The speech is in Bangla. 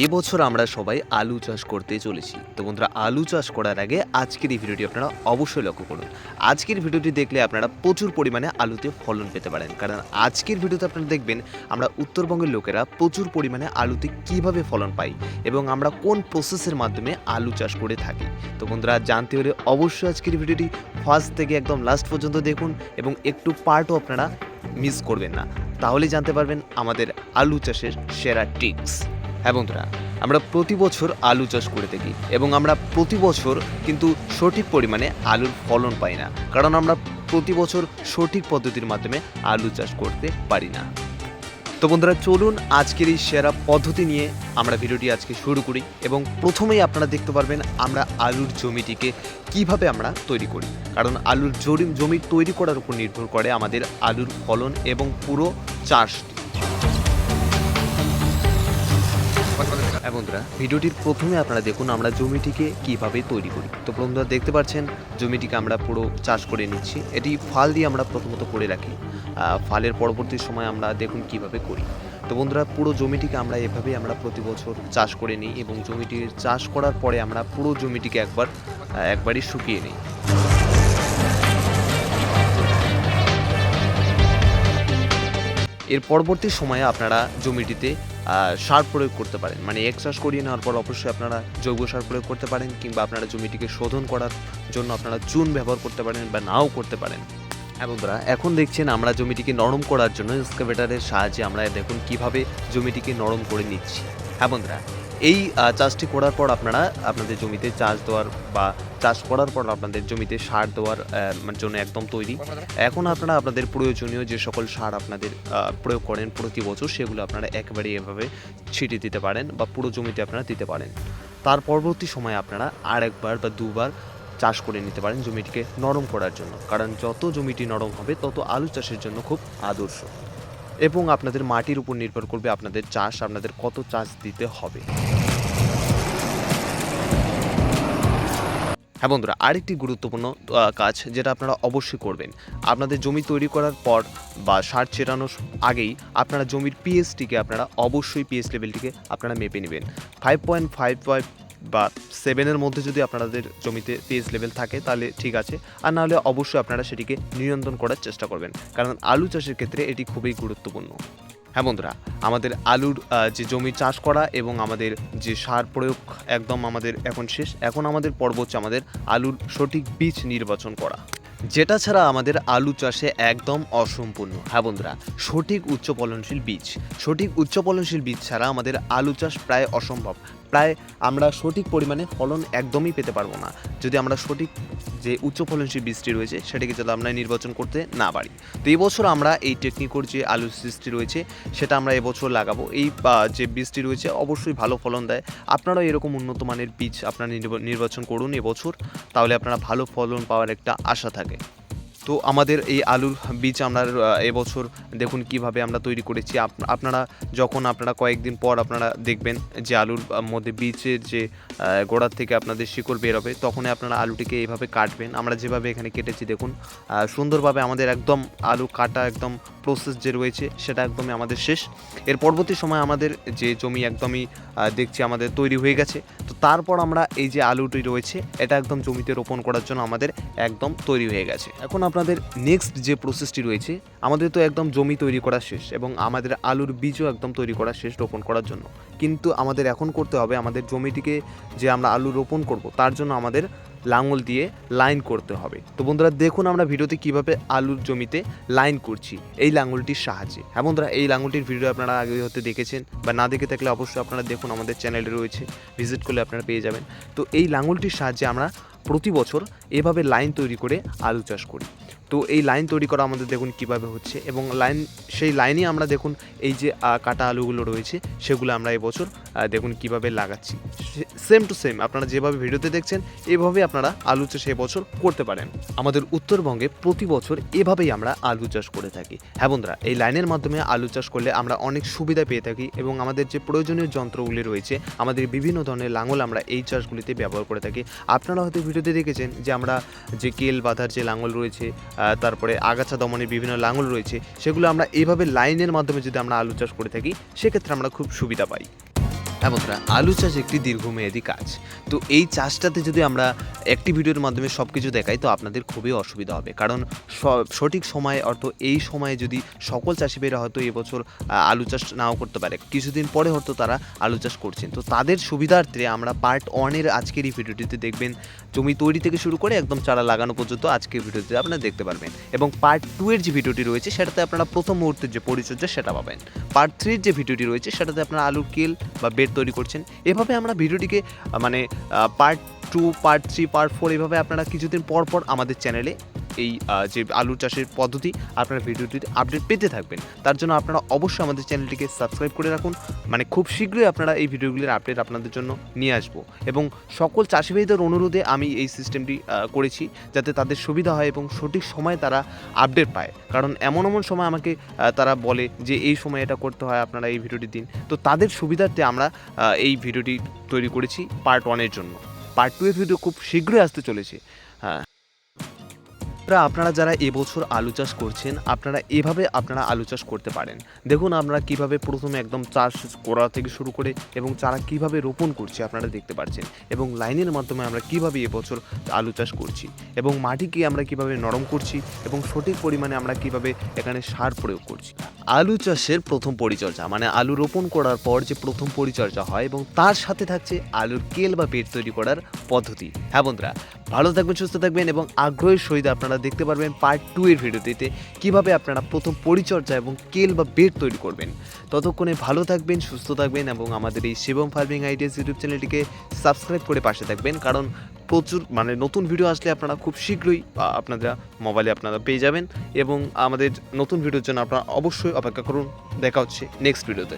এবছর আমরা সবাই আলু চাষ করতে চলেছি। তো বন্ধুরা, আলু চাষ করার আগে আজকের এই ভিডিওটি আপনারা অবশ্যই লক্ষ্য করুন। আজকের ভিডিওটি দেখলে আপনারা প্রচুর পরিমাণে আলুতে ফলন পেতে পারেন। কারণ আজকের ভিডিওতে আপনারা দেখবেন, আমরা উত্তরবঙ্গের লোকেরা প্রচুর পরিমাণে আলুতে কীভাবে ফলন পাই এবং আমরা কোন প্রসেসের মাধ্যমে আলু চাষ করে থাকি। তো বন্ধুরা, জানতে হলে অবশ্যই আজকের ভিডিওটি ফার্স্ট থেকে একদম লাস্ট পর্যন্ত দেখুন এবং একটু পার্টও আপনারা মিস করবেন না। তাহলে জানতে পারবেন আমাদের আলু চাষের সেরা টিপস হ্যাঁ বন্ধুরা, আমরা প্রতি বছর আলু চাষ করে থাকি এবং আমরা প্রতি বছর কিন্তু সঠিক পরিমাণে আলুর ফলন পাই না, কারণ আমরা প্রতি বছর সঠিক পদ্ধতির মাধ্যমে আলু চাষ করতে পারি না। তো বন্ধুরা, চলুন আজকের এই সেরা পদ্ধতি নিয়ে আমরা ভিডিওটি আজকে শুরু করি এবং প্রথমেই আপনারা দেখতে পারবেন আমরা আলুর জমিটিকে কীভাবে আমরা তৈরি করি। কারণ আলুর জমি জমি তৈরি করার উপর নির্ভর করে আমাদের আলুর ফলন এবং পুরো চাষটি হ্যাঁ বন্ধুরা, ভিডিওটির প্রথমে আপনারা দেখুন আমরা জমিটিকে কীভাবে তৈরি করি। তো বন্ধুরা, দেখতে পাচ্ছেন, জমিটিকে আমরা পুরো চাষ করে নিচ্ছি। এটি ফাল দিয়ে আমরা প্রথমত করে রাখি। ফালের পরবর্তী সময় আমরা দেখুন কীভাবে করি। তো বন্ধুরা, পুরো জমিটিকে আমরা এভাবে আমরা প্রতি বছর চাষ করে নিই এবং জমিটির চাষ করার পরে আমরা পুরো জমিটিকে একবার একবারই শুকিয়ে নিই। এর পরবর্তী সময়ে আপনারা জমিটিতে সার প্রয়োগ করতে পারেন। মানে এক চাষ করিয়ে নেওয়ার পর অবশ্যই আপনারা জৈব সার প্রয়োগ করতে পারেন কিংবা আপনারা জমিটিকে শোধন করার জন্য আপনারা চুন ব্যবহার করতে পারেন বা নাও করতে পারেন। বন্ধুরা, এখন দেখছেন আমরা জমিটিকে নরম করার জন্য এক্সকাভেটারের সাহায্যে আমরা দেখুন কীভাবে জমিটিকে নরম করে নিচ্ছি। হ্যাঁ বন্ধুরা এই চাষটি করার পর আপনারা আপনাদের জমিতে চাষ দেওয়ার বা চাষ করার পর আপনাদের জমিতে সার দেওয়ার মানে জন্য একদম তৈরি। এখন আপনারা আপনাদের প্রয়োজনীয় যে সকল সার আপনাদের প্রয়োগ করেন প্রতি বছর, সেগুলো আপনারা একবারে এভাবে ছিটিয়ে দিতে পারেন বা পুরো জমিতে আপনারা দিতে পারেন। তার পরবর্তী সময়ে আপনারা আর একবার বা দুবার চাষ করে নিতে পারেন জমিটিকে নরম করার জন্য। কারণ যত জমিটি নরম হবে, তত আলু চাষের জন্য খুব আদর্শ। এবং আপনাদের মাটির উপর নির্ভর করবে আপনাদের চাষ, আপনাদের কত চাষ দিতে হবে। হ্যাঁ বন্ধুরা, আরেকটি গুরুত্বপূর্ণ কাজ যেটা আপনারা অবশ্যই করবেন। আপনাদের জমি তৈরি করার পর বা সার ছেটানোর আগেই আপনারা জমির পিএসটিকে আপনারা অবশ্যই পিএস লেভেলটিকে আপনারা মেপে নেবেন। ফাইভ পয়েন্ট ফাইভ ফাইভ বা সেভেনের মধ্যে যদি আপনাদের জমিতে পিএস লেভেল থাকে, তাহলে ঠিক আছে। আর নাহলে অবশ্যই আপনারা সেটিকে নিয়ন্ত্রণ করার চেষ্টা করবেন। কারণ আলু চাষের ক্ষেত্রে এটি খুবই গুরুত্বপূর্ণ। হ্যাঁ বন্ধুরা, আমাদের আলুর যে জমি চাষ করা এবং আমাদের যে সার প্রয়োগ একদম আমাদের এখন শেষ, এখন আমাদের পর্ব হচ্ছে আমাদের আলুর সঠিক বীজ নির্বাচন করা। যেটা ছাড়া আমাদের আলু চাষে একদম অসম্পূর্ণ। হ্যাঁ বন্ধুরা, সঠিক উচ্চ ফলনশীল বীজ। সঠিক উচ্চ ফলনশীল বীজ ছাড়া আমাদের আলু চাষ প্রায় অসম্ভব। প্রায় আমরা সঠিক পরিমাণে ফলন একদমই পেতে পারব না। যদি আমরা সঠিক যে উচ্চ ফলনশীল বীজটি রয়েছে, সেটাকে যদি আমরা নির্বাচন করতে না পারি। তো এবছর আমরা এই টেকনিকর যে আলু সৃষ্টি রয়েছে, সেটা আমরা এবছর লাগাবো। এই যে বীজটি রয়েছে, অবশ্যই ভালো ফলন দেয়। আপনারাও এরকম উন্নত মানের বীজ আপনারা নির্বা- নির্বাচন করুন এবছর। তাহলে আপনারা ভালো ফলন পাওয়ার একটা আশা থাকে। তো আমাদের এই আলুর বীজ আমরা এবছর দেখুন কীভাবে আমরা তৈরি করেছি। আপ- আপনারা যখন আপনারা কয়েকদিন পর আপনারা দেখবেন যে আলুর মধ্যে বীজের যে গোড়ার থেকে আপনাদের শিকড় বেরোবে, তখনই আপনারা আলুটিকে এইভাবে কাটবেন। আমরা যেভাবে এখানে কেটেছি দেখুন সুন্দরভাবে আমাদের একদম আলু কাটা একদম প্রসেস যে রয়েছে, সেটা একদমই আমাদের শেষ। এর পরবর্তী সময় আমাদের যে জমি একদমই দেখছি আমাদের তৈরি হয়ে গেছে। তো তারপর আমরা এই যে আলুটি রয়েছে, এটা একদম জমিতে রোপণ করার জন্য আমাদের একদম তৈরি হয়ে গেছে। এখন আপনাদের নেক্সট যে প্রসেসটি রয়েছে, আমাদের তো একদম জমি তৈরি করা শেষ এবং আমাদের আলুর বীজও একদম তৈরি করা শেষ রোপণ করার জন্য। কিন্তু আমাদের এখন করতে হবে, আমাদের জমিটিকে যে আমরা আলু রোপণ করব, তার জন্য আমাদের লাঙল দিয়ে লাইন করতে হবে। তো বন্ধুরা, দেখুন আমরা ভিডিওতে কীভাবে আলুর জমিতে লাইন করছি, এই লাঙলটির সাহায্যে। হ্যাঁ বন্ধুরা, এই লাঙলটির ভিডিও আপনারা আগে হতে দেখেছেন বা না দেখে থাকলে অবশ্যই আপনারা দেখুন আমাদের চ্যানেলে রয়েছে ভিজিট করলে আপনারা পেয়ে যাবেন। তো এই লাঙলটির সাহায্যে আমরা প্রতি বছর এভাবে লাইন তৈরি করে আলু চাষ করি। তো এই লাইন তৈরি করা আমাদের দেখুন কীভাবে হচ্ছে এবং লাইন সেই লাইনে আমরা দেখুন এই যে কাটা আলুগুলো রয়েছে, সেগুলো আমরা এবছর দেখুন কীভাবে লাগাচ্ছি। সেম টু সেম আপনারা যেভাবে ভিডিওতে দেখছেন এভাবে আপনারা আলু চাষ এবছর করতে পারেন। আমাদের উত্তরবঙ্গে প্রতি বছর এভাবেই আমরা আলু চাষ করে থাকি। হ্যাঁ বন্ধুরা, এই লাইনের মাধ্যমে আলু চাষ করলে আমরা অনেক সুবিধা পেয়ে থাকি এবং আমাদের যে প্রয়োজনীয় যন্ত্রগুলি রয়েছে, আমাদের বিভিন্ন ধরনের লাঙল আমরা এই চাষগুলিতে ব্যবহার করে থাকি। আপনারা হয়তো ভিডিওতে দেখেছেন যে আমরা যে কেল বাঁধার যে লাঙল রয়েছে তারপরে আগাছা দমনের বিভিন্ন লাঙল রয়েছে, সেগুলো আমরা এইভাবে লাইনের মাধ্যমে যদি আমরা আলু চাষ করে থাকি, সেক্ষেত্রে আমরা খুব সুবিধা পাই। হ্যাঁ বন্ধুরা, আলু চাষ একটি দীর্ঘমেয়াদী কাজ। তো এই চাষটাতে যদি আমরা একটি ভিডিওর মাধ্যমে সব কিছু দেখাই, তো আপনাদের খুবই অসুবিধা হবে। কারণ সঠিক সময় অর্থ এই সময়ে যদি সকল চাষিভাইরা হয়তো এবছর আলু চাষ নাও করতে পারে, কিছুদিন পরে হয়তো তারা আলু চাষ করছেন। তো তাদের সুবিধার্থে আমরা পার্ট ওয়ানের আজকের এই ভিডিওটিতে দেখবেন, জমি তৈরি থেকে শুরু করে একদম চারা লাগানো পর্যন্ত আজকের ভিডিওতে আপনারা দেখতে পারবেন। এবং পার্ট টু এর যে ভিডিওটি রয়েছে, সেটাতে আপনারা প্রথম মুহূর্তের যে পরিচর্যা, সেটা পাবেন। পার্ট থ্রির যে ভিডিওটি রয়েছে, সেটাতে আপনারা আলুর কেল বা বেড তৈরি করছেন। এভাবে আমরা ভিডিওটিকে মানে part two part three part four এভাবে আপনারা কিছুদিন পর পর আমাদের চ্যানেলে এই যে আলু চাষের পদ্ধতি আপনারা ভিডিওটিতে আপডেট পেতে থাকবেন। তার জন্য আপনারা অবশ্যই আমাদের চ্যানেলটিকে সাবস্ক্রাইব করে রাখুন। মানে খুব শীঘ্রই আপনারা এই ভিডিওগুলির আপডেট আপনাদের জন্য নিয়ে আসব। এবং সকল চাষিভাইদের অনুরোধে আমি এই সিস্টেমটি করেছি যাতে তাদের সুবিধা হয় এবং সঠিক সময়ে তারা আপডেট পায়। কারণ এমন এমন সময় আমাকে তারা বলে যে এই সময় এটা করতে হয়, আপনারা এই ভিডিওটি দিন। তো তাদের সুবিধার্থে আমরা এই ভিডিওটি তৈরি করেছি পার্ট ওয়ানের জন্য। পার্ট টু এর ভিডিও খুব শীঘ্রই আসতে চলেছে। হ্যাঁ। আপনারা আপনারা যারা এবছর আলু চাষ করছেন, আপনারা এভাবে আপনারা আলু চাষ করতে পারেন। দেখুন আমরা কীভাবে প্রথমে একদম চাষ করা থেকে শুরু করে এবং চারা কীভাবে রোপণ করছি আপনারা দেখতে পাচ্ছেন এবং লাইনের মাধ্যমে আমরা কীভাবে এবছর আলু চাষ করছি এবং মাটিকে আমরা কীভাবে নরম করছি এবং সঠিক পরিমাণে আমরা কীভাবে এখানে সার প্রয়োগ করছি। আলু চাষের প্রথম পরিচর্যা মানে আলু রোপণ করার পর যে প্রথম পরিচর্যা হয় এবং তার সাথে থাকছে আলুর কেল বা পেট তৈরি করার পদ্ধতি। হ্যাঁ বন্ধুরা ভালো থাকবেন, সুস্থ থাকবেন এবং আগ্রহের সহিত আপনারা দেখতে পারবেন পার্ট টু এর ভিডিওটিতে কীভাবে আপনারা প্রথম পরিচর্যা এবং কেল বা বেড তৈরি করবেন। ততক্ষণে ভালো থাকবেন, সুস্থ থাকবেন এবং আমাদের এই শিবম ফার্মিং আইডিয়াস ইউটিউব চ্যানেলটিকে সাবস্ক্রাইব করে পাশে থাকবেন। কারণ প্রচুর মানে নতুন ভিডিও আসলে আপনারা খুব শীঘ্রই আপনারা মোবাইলে আপনারা পেয়ে যাবেন এবং আমাদের নতুন ভিডিওর জন্য আপনারা অবশ্যই অপেক্ষা করুন। দেখা হচ্ছে নেক্সট ভিডিওতে